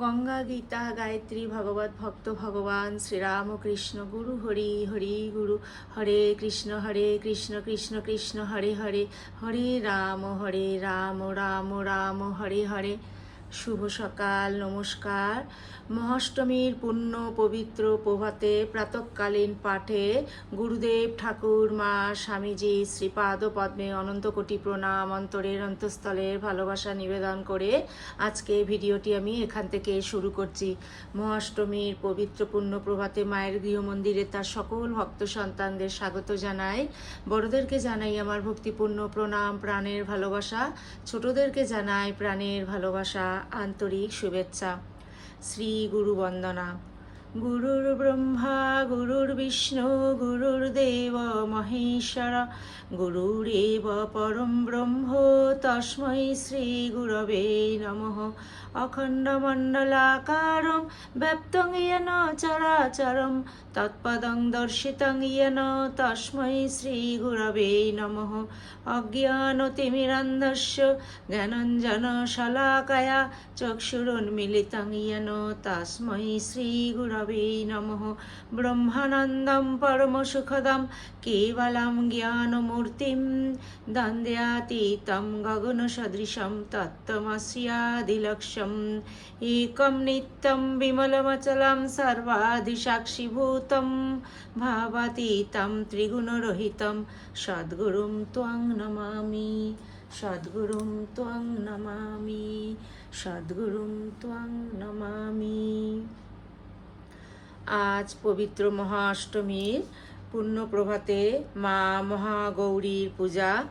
গঙ্গা গীতা, গায়ত্রী ভগবত, ভক্ত ভগবান, শ্রীরাম কৃষ্ণ, গুরু হরি হরি, গুরু হরে কৃষ্ণ হরে কৃষ্ণ কৃষ্ণ কৃষ্ণ, হরে হরে হরে রাম হরে রাম রাম রাম, হরে হরে। শুভ সকাল, নমস্কার। মহাষ্টমীর পুণ্য পবিত্র প্রভাতে প্রাতকালীন পাঠে গুরুদেব ঠাকুর, মা, স্বামীজি শ্রীপাদ পদ্মে অনন্ত কোটি প্রণাম অন্তরের অন্তঃস্থলের ভালোবাসা নিবেদন করে আজকে ভিডিওটি আমি এখান থেকে শুরু করছি। মহাষ্টমীর পবিত্র পুণ্য প্রভাতে মায়ের গৃহমন্দিরে তার সকল ভক্ত সন্তানদের স্বাগত জানাই। বড়দেরকে জানাই আমার ভক্তিপূর্ণ প্রণাম, প্রাণের ভালোবাসা। ছোটদেরকে জানাই প্রাণের ভালোবাসা। আন্তরিক শুভেচ্ছা। শ্রী গুরু বন্দনা গুরুর ব্রহ্মা, গুরুর বিষ্ণু, গুরুর দেব মহেশ্বর, গুরুরেব পরম ব্রহ্ম, তস্মৈ শ্রী গুরবে নম। অখণ্ডমণ্ডলাকারম ব্যাপ্তং ইয়ন চরাচরম, তৎপদং দর্শিতং ইয়ন, তস্মৈ শ্রী গুরবে নম। অজ্ঞানতিমিরন্ধস্য, জ্ঞানঞ্জন শলাকয়া, চক্ষুরুন্মিলিতং ইয়ন, তস্মৈ শ্রী গুরবে गुरुर्भवे नमः ब्रह्मानन्दं परमसुखदं केवलं ज्ञानमूर्तिं दन्द्यातीतं गगनसदृशं तत्तमस्यादिलक्ष्यम् एकं नित्यं विमलमचलं सर्वाधिसाक्षिभूतं भावातीतं त्रिगुणरहितं সদ্গুরুম ত্বং নমামি সদ্গুরুম ত্বং নমামি সদ্গুরুম ত্বং নমামি আজ পবিত্র মহাষ্টমীর পুণ্যপ্রভাতে মা মহাগৌরীর পূজা।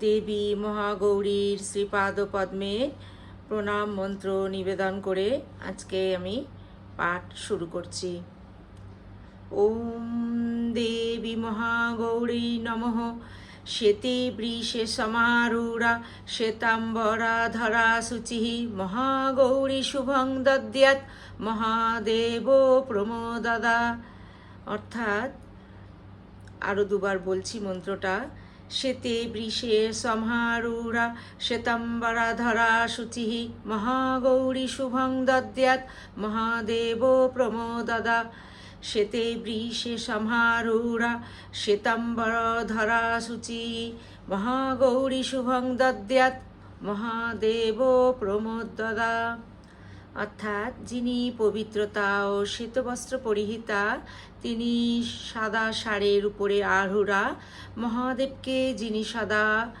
দেবী মহাগৌরীর শ্রীপাদ পদ্মে প্রণাম মন্ত্র নিবেদন করে আজকে আমি পাঠ শুরু করছি। ওম দেবী মহাগৌরী নমঃ। শ্বেতে বৃষে সমারূঢ়া শ্বেতাম্বরা ধরা শুচিः মহাগৌরী শুভং দদ্যাৎ। মহাদেব প্রমোদাদা অর্থাৎ আরও দুবার বলছি মন্ত্রটা। শ্বেতে বৃষে সমারূঢ়া শ্বেতাম্বরা ধরা শুচিः মহাগৌরী শুভং দদ্যাৎ মহাদেব প্রমোদদা শ্বেতে বৃষে সমারূঢ়া শ্বেতাম্বর ধরা শুচি মহাগৌরী শুভং দদ্যাৎ মহাদেব প্রমোদদা অর্থাৎ যিনি পবিত্রতা ও শ্বেতবস্ত্র পরিহিতা, তিনি সাদা শাড়ির উপরে আরহুরা, মহাদেবকে যিনি সদা,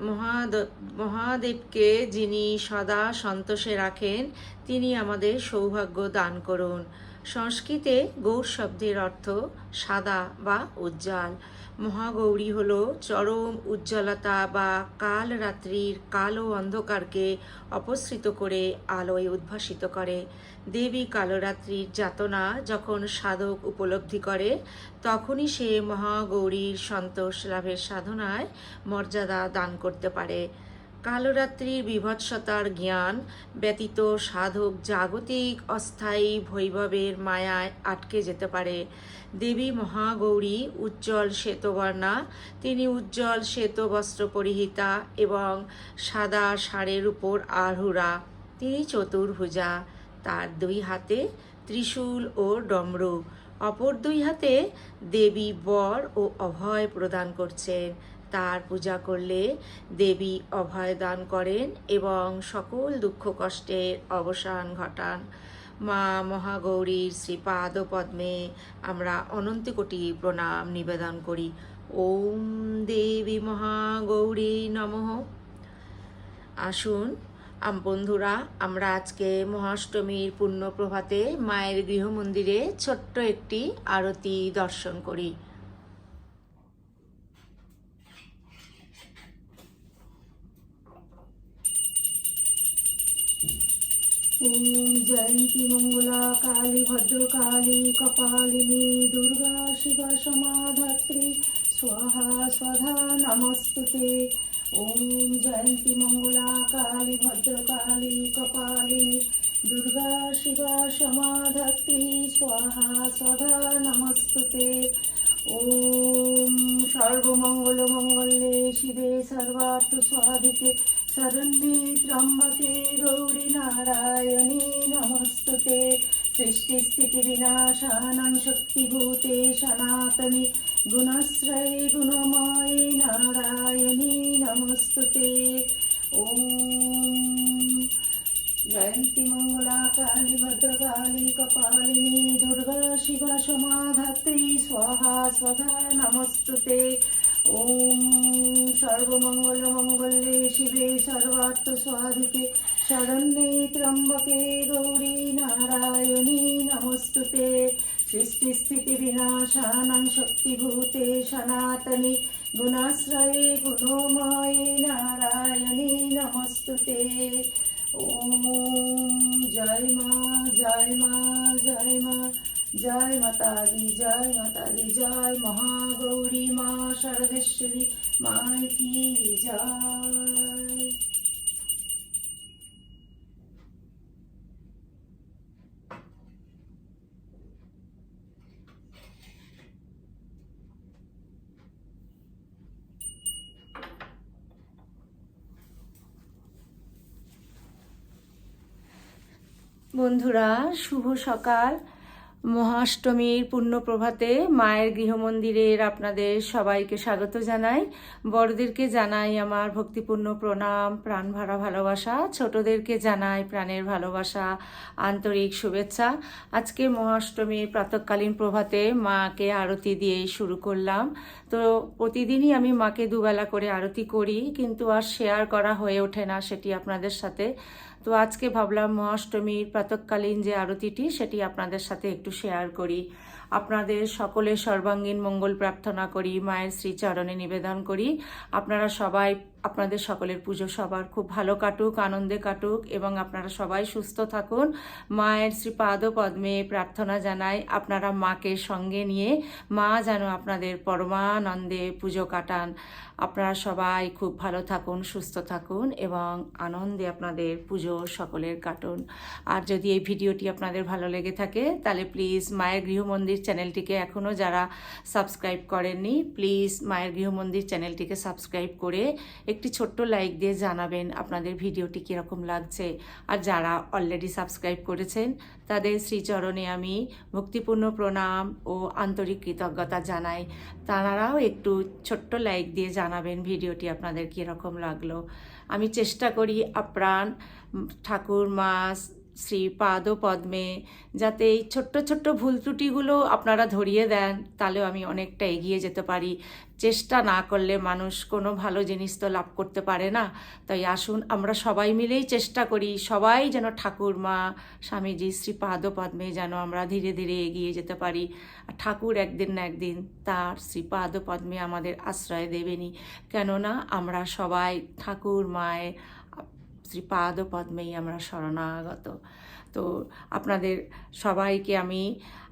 মহাদ, মহাদেবকে যিনি সদা সন্তোষে রাখেন, তিনি আমাদের সৌভাগ্য দান করুন। সংস্কৃতে গৌর শব্দের অর্থ সাদা বা উজ্জ্বল। মহাগৌরী হল চরম উজ্জ্বলতা বা কাল রাত্রির কালো অন্ধকারকে অপসৃত করে আলোয় উদ্ভাসিত করে। দেবী কালরাত্রির যাতনা যখন সাধক উপলব্ধি করে, তখনই সে মহাগৌরীর সন্তোষ লাভের সাধনায় মর্যাদা দান করতে পারে। কালরাত্রির বিভৎসতার জ্ঞান ব্যতীত সাধক জাগতিক অস্থায়ী বৈভবের মায়ায় আটকে যেতে পারে। দেবী মহাগৌরী উজ্জ্বল শ্বেতবর্ণা, তিনি উজ্জ্বল শ্বেত বস্ত্র পরিহিতা এবং সাদা ষাঁড়ের উপর আরহুরা। তিনি চতুর্ভুজা, তার দুই হাতে ত্রিশূল ও ডমরু। অপর দুই হাতে দেবী বর ও অভয় প্রদান করছেন। তার পূজা করলে দেবী অভয় দান করেন এবং সকল দুঃখ কষ্টের অবসান ঘটান। মা মহাগৌরীর শ্রীপাদ পদ্মে আমরা অনন্ত কোটি প্রণাম নিবেদন করি। ওম দেবী মহাগৌরী নমঃ। আসুন, আম বন্ধুরা, আমরা আজকে মহাষ্টমীর পুণ্য প্রভাতে মায়ের গৃহমন্দিরে ছোট্ট একটি আরতি দর্শন করি। ওম জয়ন্তী মঙ্গলা কালী ভদ্রকালী, কপালিনী, দুর্গা শিবা সমাধাত্রী, স্বাহা স্বধা নমস্তুতে। ওম জয়ন্তী মঙ্গলা কালী ভদ্রকালী, কপালিনী, দুর্গা শিবা সমাধাত্রী, স্বাহা সদা নমস্তুতে। ওম সর্বমঙ্গল মঙ্গলে শিবে সর্বার্থ স্বাধিকে শরণ্যে ত্র্যম্বকে গৌরী নারায়ণী নমস্তুতে। সৃষ্টিস্থিতি বিনাশানাং শক্তিভূতে সনাতনে গুণাশ্রয়ে গুণময়ে নারায়ণী নমস্তুতে। ওম জয়ন্তী মঙ্গলা কালী ভদ্রকালী কপালিনী দুর্গা শিবা সমাধাত্রী স্বাহা স্বধা নমস্তুতে ওম সর্বমঙ্গল মঙ্গলে শিবে সর্বার্থ স্বাধিকে শরণ্যে ত্র্যম্বকে গৌরী নারায়ণী নমস্তুতে সৃষ্টিস্থিতি বিনাশানাং শক্তিভূতে সনাতনে গুণাশ্রয়ে গুণময়ে নারায়ণী নমস্তুতে ওম জয় মা জয় মা জয় মা, জয় মাতা দি জয় মাতা দি জয় মহাগৌরী, মা সর্বেশ্বরী, মাই কি জয়। বন্ধুরা, শুভ সকাল। মহাষ্টমীর পূর্ণ প্রভাতে মায়ের গৃহমন্দিরের আপনাদের সবাইকে স্বাগত জানাই। বড়দেরকে জানাই আমার ভক্তিপূর্ণ প্রণাম, প্রাণ ভরা ভালোবাসা, ছোটদেরকে জানাই প্রাণের ভালোবাসা, আন্তরিক শুভেচ্ছা। আজকে মহাষ্টমীর প্রাতকালীন প্রভাতে মাকে আরতি দিয়ে শুরু করলাম। তো প্রতিদিনই আমি মাকে দুবেলা করে আরতি করি, কিন্তু আর শেয়ার করা হয়ে ওঠে না সেটি আপনাদের সাথে। তো আজকে ভাবলাম মহাষ্টমীর প্রাতকালীন যে আরতিটি, সেটি আপনাদের সাথে একটু শেয়ার করি। আপনাদের সকলের সর্বাঙ্গীন মঙ্গল প্রার্থনা করি, মায়ের শ্রীচরণে নিবেদন করি। আপনারা সবাই আপনাদের সকলের পুজো সবার খুব ভালো কাটুক, আনন্দে কাটুক এবং আপনারা সবাই সুস্থ থাকুন। মায়ের শ্রী পাদ পদ্মে প্রার্থনা জানাই আপনারা মাকে সঙ্গে নিয়ে। মা যেন আপনাদের পরমানন্দে পুজো কাটান। আপনারা সবাই খুব ভালো থাকুন, সুস্থ থাকুন এবং আনন্দে আপনাদের পুজো সকলের কাটুন। আর যদি এই ভিডিওটি আপনাদের ভালো লেগে থাকে, তাহলে প্লিজ মায়ের গৃহমন্দির চ্যানেলটিকে এখনও যারা সাবস্ক্রাইব করেননি, প্লিজ মায়ের গৃহমন্দির চ্যানেলটিকে সাবস্ক্রাইব করে একটি ছোট্ট লাইক দিয়ে জানাবেন আপনাদের ভিডিওটি কীরকম লাগছে। আর যারা অলরেডি সাবস্ক্রাইব করেছেন, তাদের শ্রীচরণে আমি ভক্তিপূর্ণ প্রণাম ও আন্তরিক কৃতজ্ঞতা জানাই। তারাও একটু ছোট্ট লাইক দিয়ে জানাবেন ভিডিওটি আপনাদের কীরকম লাগল। আমি চেষ্টা করি আপ্রাণ, ঠাকুর, মা শ্রী পাদ পদ্মে যাতে এই ছোট্ট ছোট্ট ভুল ত্রুটিগুলো আপনারা ধরিয়ে দেন, তাহলেও আমি অনেকটা এগিয়ে যেতে পারি। চেষ্টা না করলে মানুষ কোনো ভালো জিনিস তো লাভ করতে পারে না। তাই আসুন, আমরা সবাই মিলেই চেষ্টা করি, সবাই যেন ঠাকুর মা স্বামীজি শ্রী পাদ পদ্মে যেন আমরা ধীরে ধীরে এগিয়ে যেতে পারি। আর ঠাকুর একদিন না একদিন তার শ্রী পাদ পদ্মে আমাদের আশ্রয় দেবেনি কেননা আমরা সবাই ঠাকুর মায়ের শ্রীপাদ পদ্মেই আমরা শরণাগত। তো আপনাদের সবাইকে আমি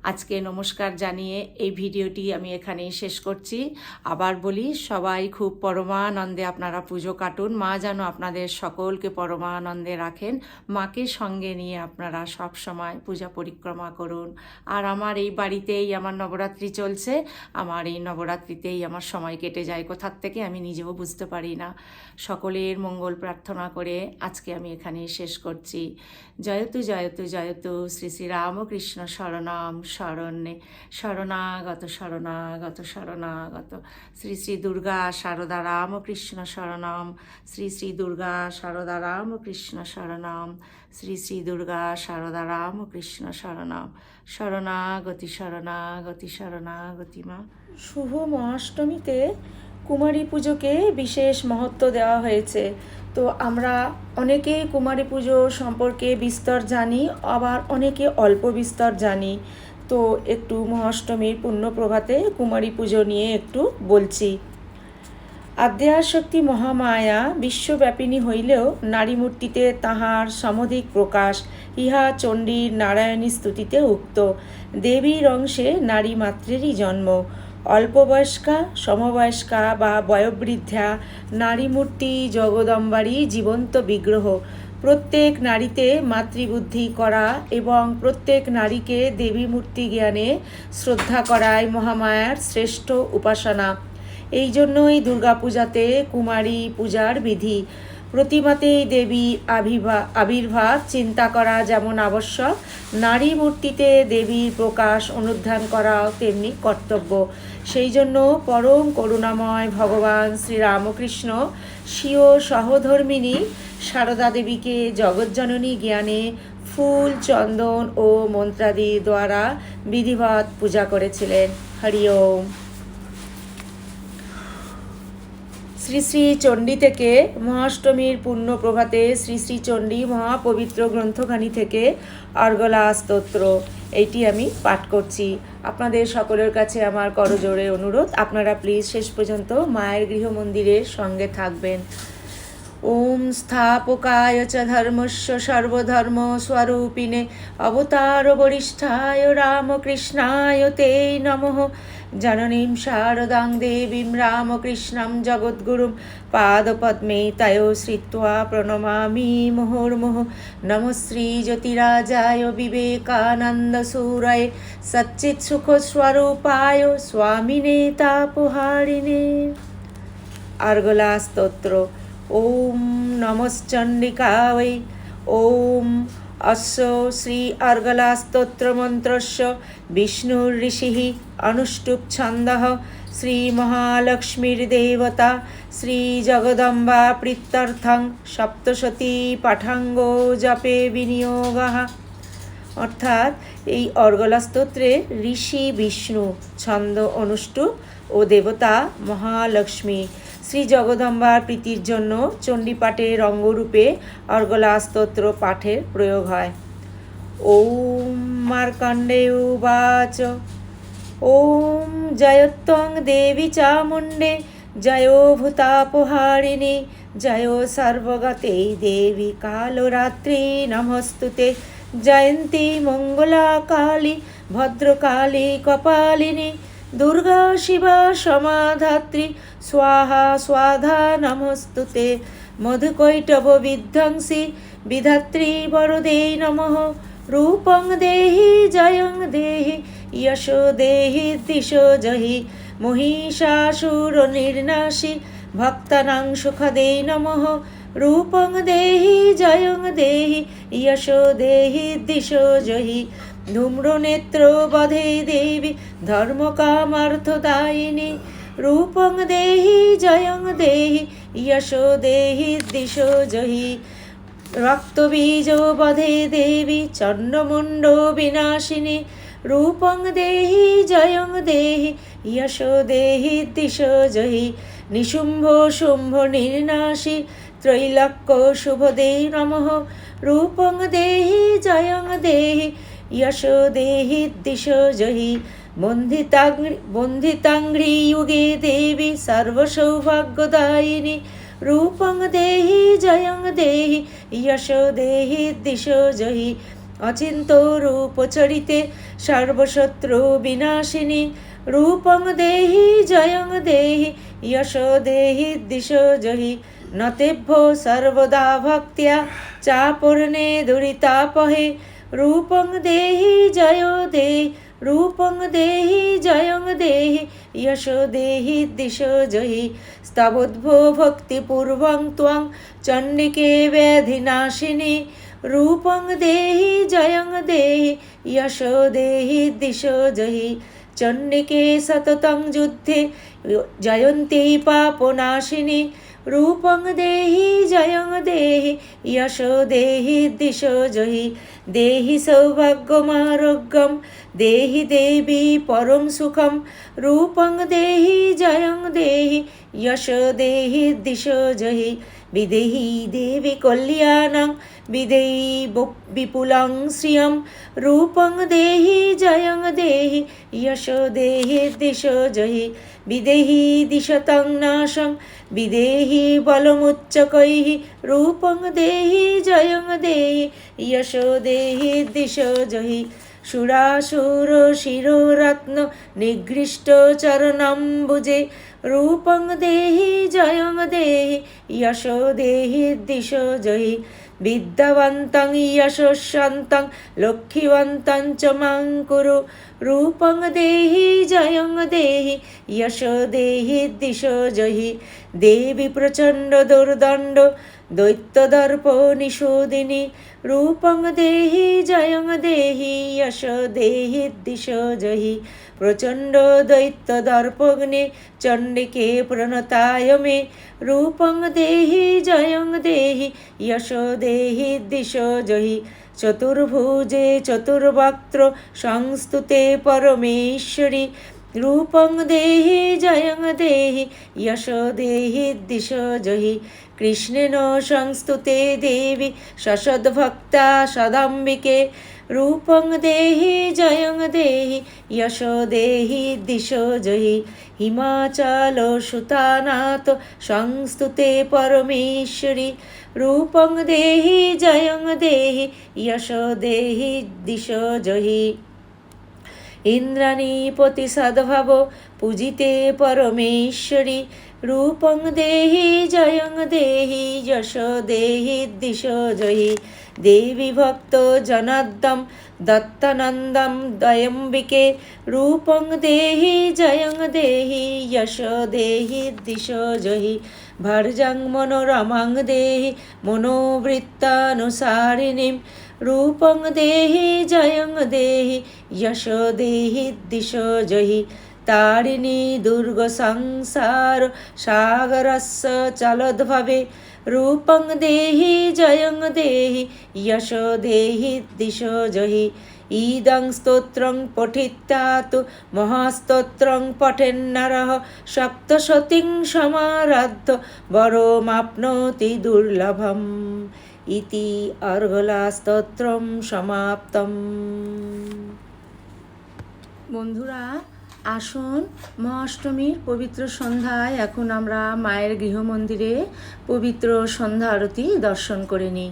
আজকে নমস্কার জানিয়ে এই ভিডিওটি আমি এখানেই শেষ করছি। আবার বলি, সবাই খুব পরমানন্দে আপনারা পুজো কাটুন। মা যেন আপনাদের সকলকে পরমানন্দে রাখেন। মাকে সঙ্গে নিয়ে আপনারা সব সময় পূজা পরিক্রমা করুন। আর আমার এই বাড়িতেই আমার নবরাত্রি চলছে। আমার এই নবরাত্রিতেই আমার সময় কেটে যায়। কোথার থেকে আমি নিজেও বুঝতে পারি না। সকলের মঙ্গল প্রার্থনা করে আজকে আমি এখানেই শেষ করছি। জয়তু জয়তু। জয়তু শ্রী শ্রী রামকৃষ্ণ শরণাম শরণ্যে শরণাগত শরণাগত শরণাগত। শ্রী শ্রী দুর্গা শারদা রামকৃষ্ণ শরণাম। শ্রী শ্রী দুর্গা শারদা রামকৃষ্ণ শরণাম। শ্রী শ্রী দুর্গা শারদা রামকৃষ্ণ শরণাম। শরণাগতি শরণাগতি শরণাগতি মা। শুভ মহাষ্টমীতে কুমারী পুজোকে বিশেষ মহত্ব দেওয়া হয়েছে। তো আমরা অনেকে কুমারী পুজো সম্পর্কে বিস্তর জানি, আবার অনেকে অল্প বিস্তর জানি। তো একটু মহাষ্টমীর পুণ্য প্রভাতে কুমারী পুজো নিয়ে একটু বলছি। আদ্যাশক্তি মহামায়া বিশ্বব্যাপিনী হইলেও নারী মূর্তিতে তাহার সমধিক প্রকাশ, ইহা চণ্ডীর নারায়ণী স্তুতিতে উক্ত। দেবীর অংশে নারী মাত্রেরই জন্ম। অল্পবয়স্কা, সমবয়স্কা বা বয়োবৃদ্ধা নারী মূর্তি জগদম্বারই জীবন্ত বিগ্রহ। প্রত্যেক নারীতে মাতৃবুদ্ধি করা এবং প্রত্যেক নারীকে দেবী মূর্তি জ্ঞানে শ্রদ্ধা করাই মহামায়ার শ্রেষ্ঠ উপাসনা। এই জন্যই দুর্গাপূজাতে কুমারী পূজার বিধি। প্রতিমাতেই দেবী আবির্ভাব আবির্ভাব চিন্তা করা যেমন আবশ্যক, নারী মূর্তিতে দেবীর প্রকাশ অনুধান করাও তেমনি কর্তব্য। সেই জন্য পরম করুণাময় ভগবান শ্রীরামকৃষ্ণ স্বীয় সহধর্মিনী সারদা দেবীকে জগজ্জননী জ্ঞানে ফুল, চন্দন ও মন্ত্রাদি দ্বারা বিধিবৎ পূজা করেছিলেন। হরি ওম। শ্রী শ্রী চণ্ডী থেকে মহাষ্টমীর পূর্ণ প্রভাতে শ্রী শ্রী চণ্ডী মহাপবিত্র গ্রন্থখানি থেকে অর্গলা স্তোত্র। এইটি আমি পাঠ করছি। আপনাদের সকলের কাছে আমার করজোড়ে অনুরোধ। আপনারা প্লিজ শেষ পর্যন্ত মায়ের গৃহ মন্দিরের সঙ্গে থাকবেন। ওম স্থাপকায় চ ধর্মস্য সর্বধর্ম স্বরূপিণে। অবতার বরিষ্ঠায় রামকৃষ্ণায় তেই নমঃ। জননীম শারদাং দেবীম রামকৃষ্ণম জগদ্গুরুম পাদপদ্মে তয়ো শ্রিত্বা প্রণমামি মুহুর্মুহ। নম শ্রী জ্যোতিরাজায় বিবেকানন্দসূরায় সচ্চিৎ সুখস্বরূপায় স্বামিনে তাপহারিণে আর্গলা স্তোত্র। ওম নমশ্চণ্ডিকা ওম অস্য শ্রী অর্গলাস্তোত্রমন্ত্রস্য বিষ্ণুর ঋষি অনুষ্টুপ ছন্দঃ শ্রীমহালক্ষ্মীর্দেবতা শ্রীজগদম্বা প্রীত্যর্থং সপ্তশতী পাঠাঙ্গ জপে বিনিয়োগ অর্থাৎ এই অর্গলাস্তোত্রে ঋষি, বিষ্ণু, ছন্দ অনুষ্টুপ ও দেবতা, মহালক্ষ্মী শ্রী জগদম্বার প্রীতির জন্য চণ্ডীপাঠের রঙ্গরূপে অর্গলা স্তোত্র পাঠের প্রয়োগ হয়। ওম মার্কণ্ডে উবাচ, ওম জয়ত্বং দেবী চামুণ্ডে, জয় ভূতাপহারিণী, জয় সর্বগতে দেবী কালরাত্রি নমস্তুতে, জয়ন্তী মঙ্গলা কালী ভদ্রকালী কপালিনী দুর্গা শিবা সমাধাত্রী। স্বাহা স্বাধা নমস্তুতে। মধুকৈটব বিধ্বংসী। বিধাত্রী বরদে নমঃ। রূপং দেহি জয়ং দেহি। যশো দেহি দিশো জহি। মহিষাসুর নির্নাশী। ভক্তানাং সুখদে নমঃ। রূপং দেহি জয়ং দেহি। যশো দেহি দিশো জহি। ধূম্রনেত্র বধে দেবী ধর্মকামার্থদায়িনী রূপং দেহি জয়ং দেহি ইয়শো দেহি দিশো জহি রক্তবীজ বধে দেবী চন্দ্রমুণ্ড বিনাশিনী রূপং দেহি জয়ং দেহি যশো দেহি দিশো জহি নিশুম্ভ শুম্ভ নির্নাশী ত্রৈলক্য শুভদে নমঃ রূপং দেহি জয়ং দেহি যশো দেহি দিশো জহি বন্ধিতাঙ্গ্রি বন্ধিতাঙ্গ্রি যুগে দেবী সর্বসৌভাগ্যদায়িনী রূপং দেহি জয়ং দেহি যশো দেহি দিশো জহি অচিন্ত রূপচরিতে সর্বশত্রু বিনাশিনী রূপং দেহি জয়ং দেহি যশো দেহি দিশো জহি নতেভ্য সর্বদা ভক্তিয়া চাপূর্ণে দুরিতাপহে রূপং দেহি জয় দেহি রূপং দেহি জয়ং দেহি, যশো দেহি দিশো জহি। স্তবোদ্ভো ভক্তিপূর্বং ত্বং চণ্ডিকে ব্যাধিনাশিনী রূপং দেহি জয়ং দেহি, যশো দেহি দিশো জহি। চণ্ডিকে সততং যুদ্ধে জয়ন্তী পাপনাশিনী রূপং দেহি জয়ং দেহি যশো দেহি দিশো জহি দেহি সৌভাগ্যমারোগ্যম দেহি দেবী পরম সুখম রূপং দেহি জয়ং দেহি যশো দেহি দিশো জহি বিদেহি দেবী কল্যাণং বিদেহি বিপুলং শ্রিয়ম রূপং দেহি জয়ং দেহি যশো দেহি দিশো জহি বিদেহি দিশতং নাশং বিদেহি বলমুচ্চকৈः রূপং দেহি জয়ং দেহি যশো দেহি দিশো জহি সুরাসুর শিরোরত্ন নিগৃষ্ট চরণম্বুজে রূপং দেহি, জয়ং দেহি, যশো দেহি, দিশ জয়ী। বিদ্যাবন্তং যশস্বন্তং লক্ষ্মীবন্তং চ মাং রূপং দেহি, জয়ং দেহি, যশো দেহি, দিশ জয়ী। দেবী প্রচণ্ড দুর্দণ্ড দৈত্যদর্প নিষোদিনী রূপং দেহি, জয়ং দেহি, যশ দেহি, দিশ জহি। প্রচণ্ড দৈত্য দর্পগ্নে চণ্ডিকে প্রণতায় মে। রূপং দেহি, জয়ং দেহি, যশ দেহি, দিশ জহি। চতুর্ভুজে চতুর্বক্ত্র, সংস্তুতে পরমেশ্বরী। রূপং দেহি, জয়ং দেহি, যশ দেহি, দিশ জহি। কৃষ্ণেন সংস্তুতে দেবী সসদ্ভক্তা সদাম্বিকে। রূপং দেহি, জয়ং দেহি, যশ দেহি, দিশ জহি। হিমাচল সুতানাথ সংস্তুতে পরমেশ্বরী। রূপং দেহি, জয়ং দেহি, যশ দেহি, দিশ জহি। ইন্দ্রাণীপতি সদ্ভাব পূজিতে পরমেশ্বরী। রূপং দেহি, জয়ং দেহি, যশ দেহি, দিশ জহি দেবী ভক্ত জনাদ্দম দত্তনন্দম দয়ম্বিকে রূপং দেহি, জয়ং দেহি, যশ দেহি, দিশ জহি ভর্জং মনোরমাং দেহি, মনোবৃত্তানুসারিণীম। রূপং দেহি, জয়ং দেহি, যশ দেহি, দিশ জহি। তারিণী দুর্গ সংসার, সাগরস্য চলদ্ভবে রূপং দেহি, জয়ং দেহি, যশ দেহি, দিশ জহি। ইদং স্তোত্রং পঠিত্বা তু মহাস্তোত্রং পঠেন পঠেন্নরः সপ্তশতীং সমারাধ্য, বরমাপ্নোতি দুর্লভম। ইতি অর্ঘলাস্তোত্রম সমাপ্তম বন্ধুরা, আসুন মহাষ্টমীর পবিত্র সন্ধ্যায় এখন আমরা মায়ের গৃহমন্দিরে পবিত্র সন্ধ্যা আরতি দর্শন করে নিই।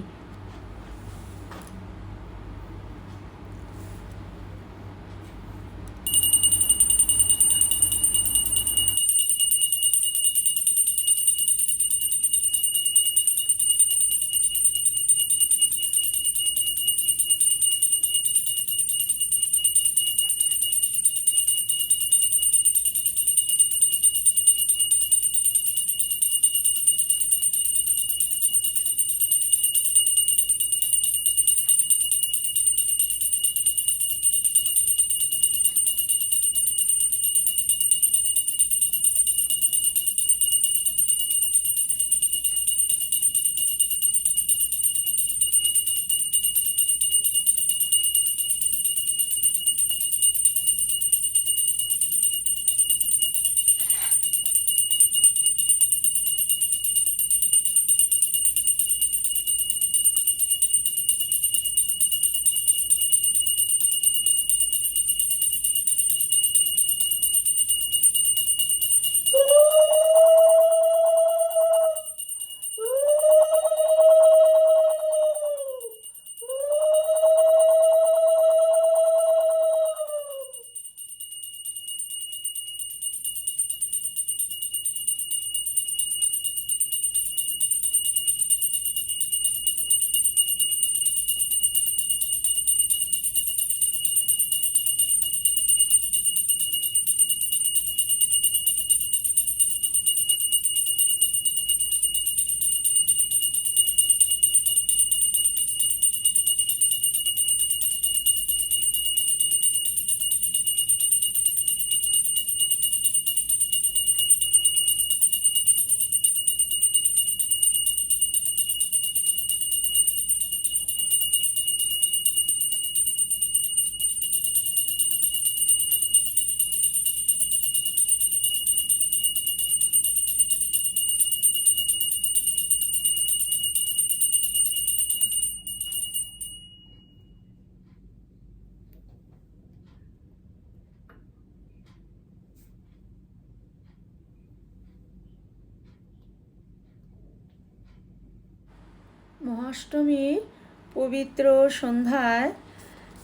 মহাষ্টমীর পবিত্র সন্ধ্যায়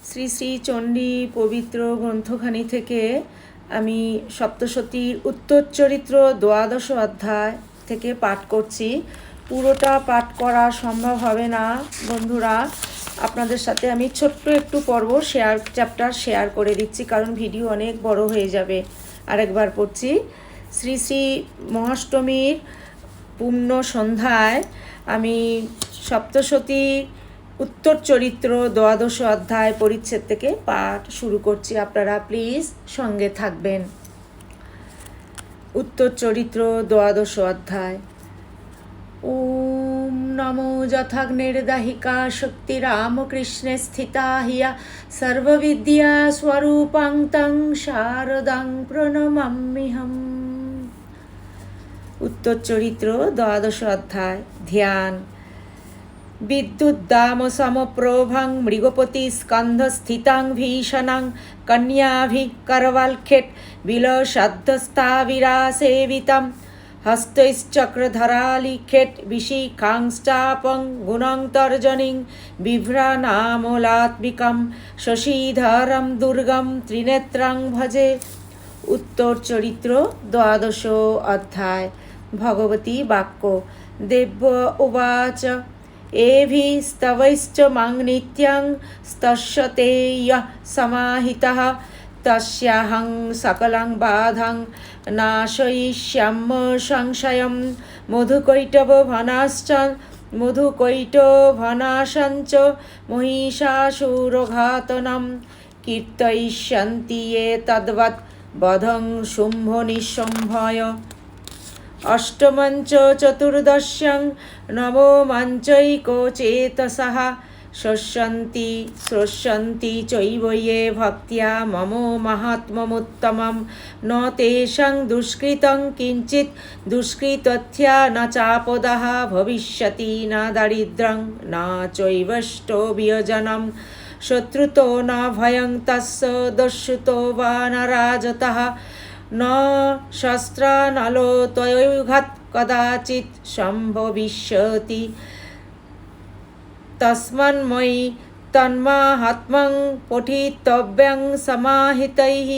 শ্রী শ্রী চণ্ডী পবিত্র গ্রন্থখানি থেকে আমি সপ্তশতীর উত্তর চরিত্র দ্বাদশ অধ্যায় থেকে পাঠ করছি। পুরোটা পাঠ করা সম্ভব হবে না, বন্ধুরা। আপনাদের সাথে আমি ছোট্ট একটু পর্ব শেয়ার, চ্যাপ্টার শেয়ার করে দিচ্ছি, কারণ ভিডিও অনেক বড় হয়ে যাবে। আরেকবার পড়ছি। শ্রী শ্রী মহাষ্টমীর পূর্ণ সন্ধ্যায় আমি সপ্তশতী উত্তর চরিত্র দ্বাদশ অধ্যায় পরিচ্ছেদ থেকে পাঠ শুরু করছি। আপনারা প্লিজ সঙ্গে থাকবেন। উত্তর চরিত্র দ্বাদশ অধ্যায়। ওম নমো যথাগ্নির্দাহিকা শক্তি রামকৃষ্ণে স্থিতা হিয়া সর্ববিদ্যা স্বরূপাং তং শারদাং প্রণমাম্যহম উত্তর চরিত্র দ্বাদশ অধ্যায়, ধ্যান। বিদ্যুদ্দাম সমপ্রভং মৃগপতি স্কন্ধস্থিতাং ভীষণাং কন্যাভিः করবালক্ষেট বিলসদ্ধস্থাবিরাসেবিতম হস্তৈশ্চক্রধরালিখেট বিশিখাংশ্চাপং গুণং তর্জনীং বিভ্রানামলাত্মিকম শশীধরম দুর্গম ত্রিনেত্রং ভজে। উত্তর চরিত্র দ্বাদশ অধ্যায়। ভগবতী বাক্য দেব্য উবাচ এভিস্তবৈশ্চ মাং নিত্যং স্তস্যতে ইয়ः সমাহিতः তস্যাহং সকলং বাধাং নাশয়িষ্যাম্য সংশয়ম মধুকৈটবভনাশ্চ মধুকৈটভনাশঞ্চ মহিষাসুরঘাতনম কীর্তয়িষ্যন্তি ये তদ্বৎ বধং শুম্ভ নিঃসম্ভয় অষ্টমঞ্চ চতুর্দশ্যাং নবমঞ্চৈকো চেতসহ শোষন্তি শ্রোষন্তি চৈবয়ে ভক্তিয়া মম মাহাত্মমুত্তমম ন তেষাং দুষ্কৃতং কিঞ্চিত দুষ্কৃতথ্যা ন চাপদহ ভবিষ্যতি না দারিদ্রং না চৈবষ্ট বিয়োজনম শত্রুতো না ভয়ং তস্য দস্যুতো বা ন রাজতः ন শস্ত্রানলোতয়ৌঘাত কদাচিৎ সম্ভবিষ্যতি। তস্মন্ময়ি তন্মাহাত্মং পঠিতব্যং সমাহিতৈঃ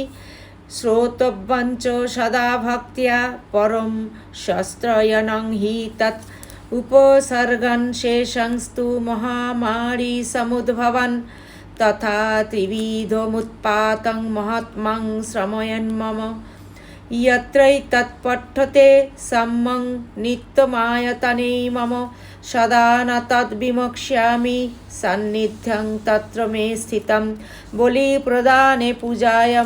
শ্রোতব্যঞ্চ সদা ভক্তিয়া পরম শস্ত্রয়নং হি তৎ উপসর্গন শেষংস্তু মহামারী সমুদ্ভবন তথা ত্রিবিধমুৎপাতং মহাত্মাং শ্রময়ন মম तथा त्रिविधमुत्पातं महात्मं श्रमयन् मम यत्रैतत्पठ्यते सम्मं नित्यमायतने मम सदा न तद्विमक्ष्यामि सान्निध्यं तत्र मे स्थितं बलिप्रदाने पूजायां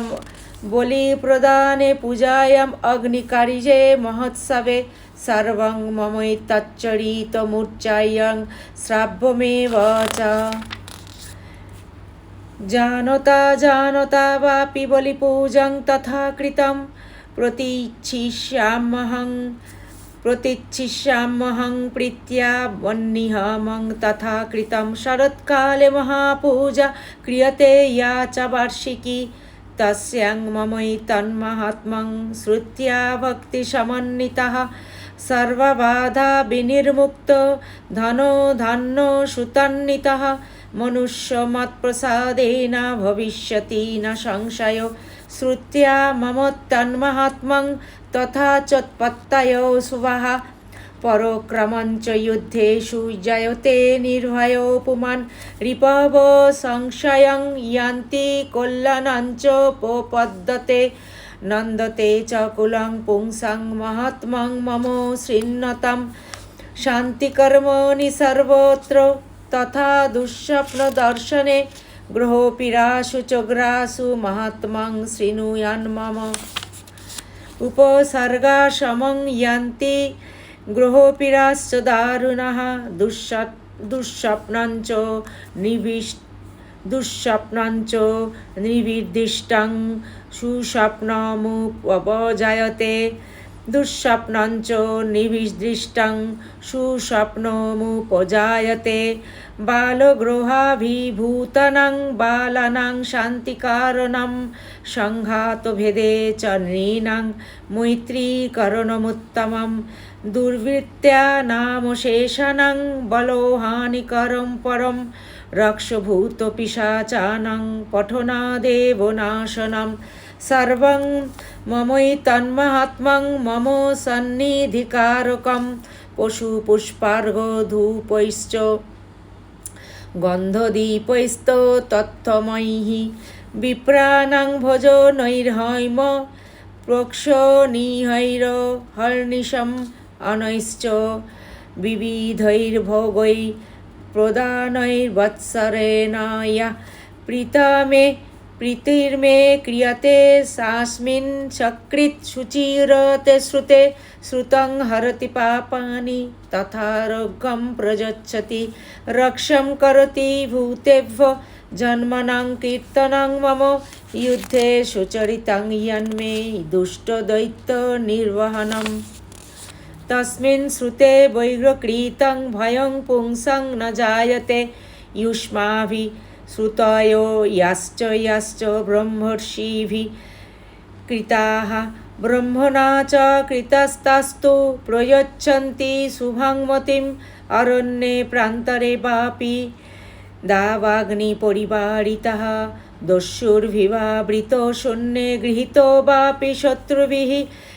बलिप्रदाने पूजायाम् अग्निकार्ये महोत्सवे सर्वं ममैतच्चरितमूर्च्छायं श्राव्यमेव च जानता जानता वापि बलिपूजं तथा প্রতীচ্ছিষ্যামহং প্রতীচ্ছিষ্যামহং প্রীত্যা বহ্নিহমং তথা কৃতম শরৎকালে মহাপূজা ক্রিয়তে ইয়া চ বার্ষিকী। তস্যাং মময়ি তন্মহাত্মং শ্রুত্যা ভক্তিসমন্বিতः সর্ববাধা বিনির্মুক্ত ধনো ধন্য সুতন্বিতः। মনুষ্যমৎপ্রসাদেন ভবিষ্যতি ন সংশয়। श्रुत्या मम तन्माहात्म्यं तथा चोत्पत्तयो शुभः परोक्रमञ्च युद्धेषु जयते निर्भयो पुमान् रिपव संशयं यान्ति कल्याणञ्चोपपद्यते नन्दते च कुलं पुंसां महात्मं मम शृण्वतं शान्तिकर्मणि सर्वत्र तथा दुःस्वप्नदर्शने ग्रहोऽपिरासु च ग्रासु महात्मां शृणुयान् मम। उपसर्गाशमं यान्ति ग्रहोऽपिराश्च दारुणः दुःस्वप् दुःस्वप्नञ्च निविष्, दुःस्वप्नञ्च निविर्दिष्टं सुस्वप्नमुपजायते दुःस्वप्नञ्च निविदृष्टं सुस्वप्नमुपजायते। बालगृहाभिभूतनं बालानां शान्तिकारणं सङ्घातभेदे च नृणां मैत्रीकरणमुत्तमं दुर्वृत्त्या नामशेषणं बलोहानिकरं परं रक्षभूतपिशाचानां पठनादेव नाशनं सर्वं ममैतन्महात्मं मम सन्निधिकारकं पशुपुष्पार्घधूपैश्च গন্ধদীপৈস্ত তত্ত্বময়ী বিপ্রাণাং ভোজ প্রক্ষ নিহৈর হর্নিশম অনৈশ্চ বিবিধৈর্ভোগৈ প্রদানৈর্বৎসরেণায়া প্রীতা মে প্রীতির্মে ক্রিয়তে সাস্মিন সকৃৎ শুচিরতে শ্রুতে श्रुतं हरति पापानि तथारोग्यं प्रयच्छति रक्षं करोति भूतेभ्य জন্মনাং কীর্তনাং মম যুদ্ধে সুচরিতাং ইয়ান্মে দুষ্ট দৈত্য নির্বহনম তস্মিন শ্রুতে বৈগ্রকৃতং ভয়ং পুংসং ন জায়তে ইউষ্মাভি শ্রুতয় ইয়াশ্চ ইয়াশ্চ ব্রহ্মর্ষিভি কৃতাহা ব্রহ্মণা চ কৃতস্তাস্তু প্রয়চ্ছন্তি শুভাংমতিম অরণ্যে প্রান্তরে বাপি। দাবাগ্নি পরিবারিতা দস্যুর্ভিবৃত শূন্যে গৃহীত বাপি শত্রুভিঃ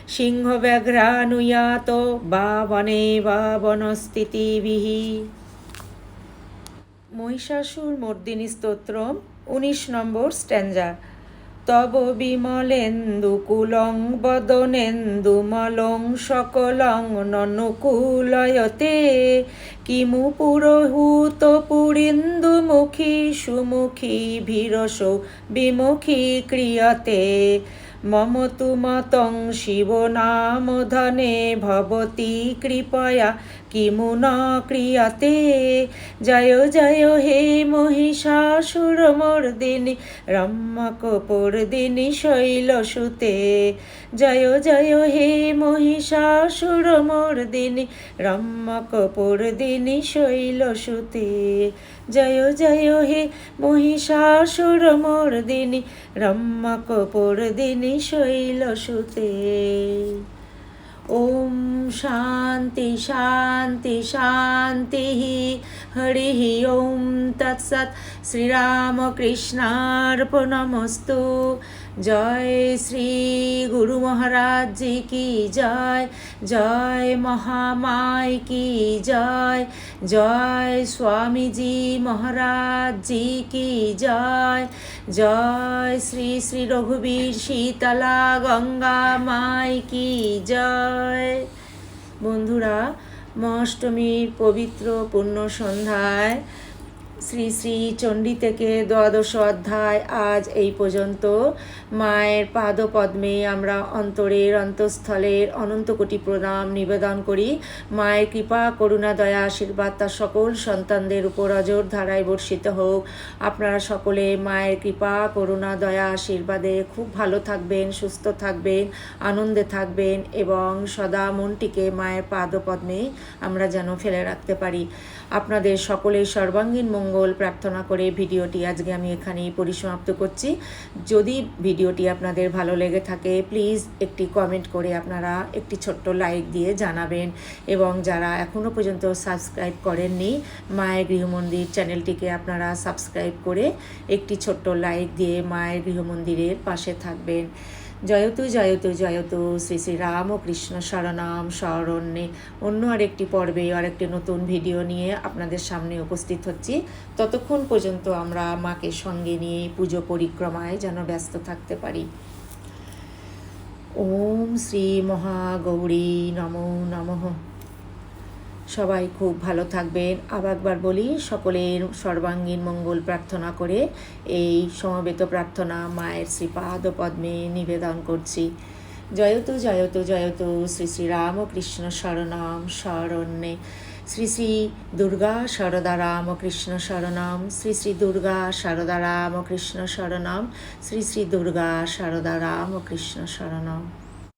সিংহ ব্যঘ্রানুয়াত বাবনে বাবনস্থিতিবিহ মহিষাসুর মর্দিনী স্তোত্র উনিশ নম্বর স্ট্যাঞ্জা তব বিমলেন্দুকুলং বদনেন্দুমলং সকলং ননুকুলয়তে। কিমু পুরোহূত পুরিন্দুমুখী সুমুখী ভীরস বিমুখী ক্রিয়তে। মম তু মতং শিবনামধনে ভবতি কৃপয়া কিমু ন ক্রিয়তে? জয় জয় হে মহিষাসুরমর্দিনী রম্যকপর্দিনী শৈলসুতে জয় জয় হে মহিষাসুরমর্দিনী রম্যকপর্দিনী শৈলসুতে জয় জয় হে মহিষাসুরমর্দিনী রম্যকপর্দিনী শৈলসুতে ॐ शान्ति शान्ति शान्तिः हरिः ॐ तत्सत् श्रीरामकृष्णार्पणमस्तु জয় শ্রী গুরু মহারাজ কি জয় জয় মহামায় কি জয় জয় স্বামীজি মহারাজ কি জয় জয় শ্রী শ্রী রঘুবীর শীতলা গঙ্গা মায় কি জয়। বন্ধুরা মহাষ্টমীর পবিত্র পুণ্য সন্ধ্যায় শ্রী শ্রী চণ্ডী থেকে দ্বাদশ অধ্যায় আজ এই পর্যন্ত। মায়ের পাদপদ্মে আমরা অন্তরের অন্তঃস্থলের অনন্ত কোটি প্রণাম নিবেদন করি। মায়ের কৃপা, করুণা, দয়া, আশীর্বাদ তার সকল সন্তানদের উপর অজর ধারায় বর্ষিত হোক। আপনারা সকলে মায়ের কৃপা, করুণা, দয়া, আশীর্বাদে খুব ভালো থাকবেন, সুস্থ থাকবেন, আনন্দে থাকবেন এবং সদা মনটিকে মায়ের পাদপদ্মে আমরা যেন ফেলে রাখতে পারি। আপনাদের সকলের সর্বাঙ্গীন মঙ্গল প্রার্থনা করে ভিডিওটি আজকে আমি এখানেই পরিসমাপ্ত করছি। যদি ভিডিওটি আপনাদের ভালো লেগে থাকে প্লিজ একটি কমেন্ট করে আপনারা একটি ছোট্ট লাইক দিয়ে জানাবেন এবং যারা এখনও পর্যন্ত সাবস্ক্রাইব করেননি, মায়ের গৃহমন্দির চ্যানেলটিকে আপনারা সাবস্ক্রাইব করে একটি ছোট্ট লাইক দিয়ে মায়ের গৃহমন্দিরের পাশে থাকবেন। জয়তু জয়তু জয়তু। শ্রী শ্রী রাম ও কৃষ্ণ শরণাম শরণ্যে। অন্য আরেকটি পর্বে, আরেকটি নতুন ভিডিও নিয়ে আপনাদের সামনে উপস্থিত হচ্ছি। ততক্ষণ পর্যন্ত আমরা মাকে সঙ্গে নিয়ে পুজো পরিক্রমায় যেন ব্যস্ত থাকতে পারি। ওম শ্রী মহাগৌরী নমো নমঃ। সবাই খুব ভালো থাকবেন। আবার বলি, সকলের সর্বাঙ্গীন মঙ্গল প্রার্থনা করে এই সমবেত প্রার্থনা মায়ের শ্রীপাদ পদ্মে নিবেদন করছি। জয়তু জয়তু জয়তু, শ্রী শ্রী রামকৃষ্ণ শরণাম, শরণ্যে। শ্রী শ্রী দুর্গা শরদা রামকৃষ্ণ শরণাম, শ্রী শ্রী দুর্গা শরদা রামকৃষ্ণ শরণাম, শ্রী শ্রী দুর্গা শরদা রামকৃষ্ণ শরণাম।